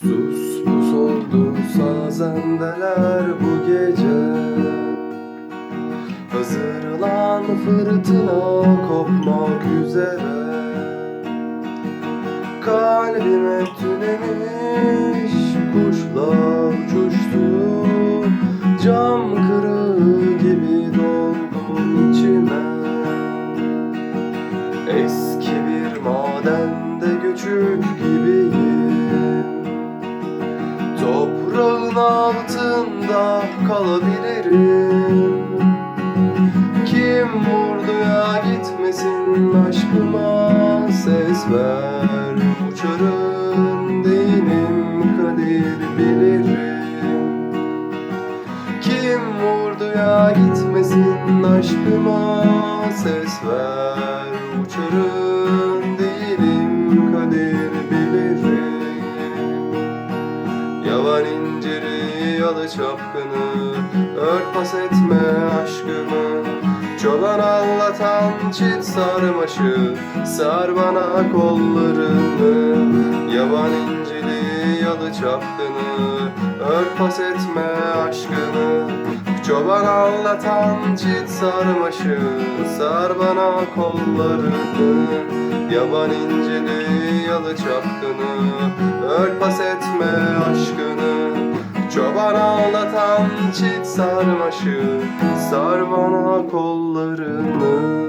Sus pus oldu sazendeler bu gece. Hazırlan fırtına kopmak üzere. Kalbime tünemiş kuşlar uçuştu. Cam kırığı gibi doldum içime. Eski bir madende göçük kalabilirim. Kim vurduya gitmesin aşkıma ses ver. Uçarım değilim kadir bilirim. Kim vurduya gitmesin aşkıma ses ver. Uçarım değilim kadir bilirim. Yavan inciri yalı çapkını Örtbas etme aşkımı. Çoban anlatan çit sarmaşı Sar bana kollarını. Yavan incili yalı çapkını Örtbas etme aşkını Çoban anlatan çit sarmaşı Sar bana kollarını. Yaban incili yalı çapkını Örtbas etme aşkını Çoban ağlatan çit sarmaşı Sar bana kollarını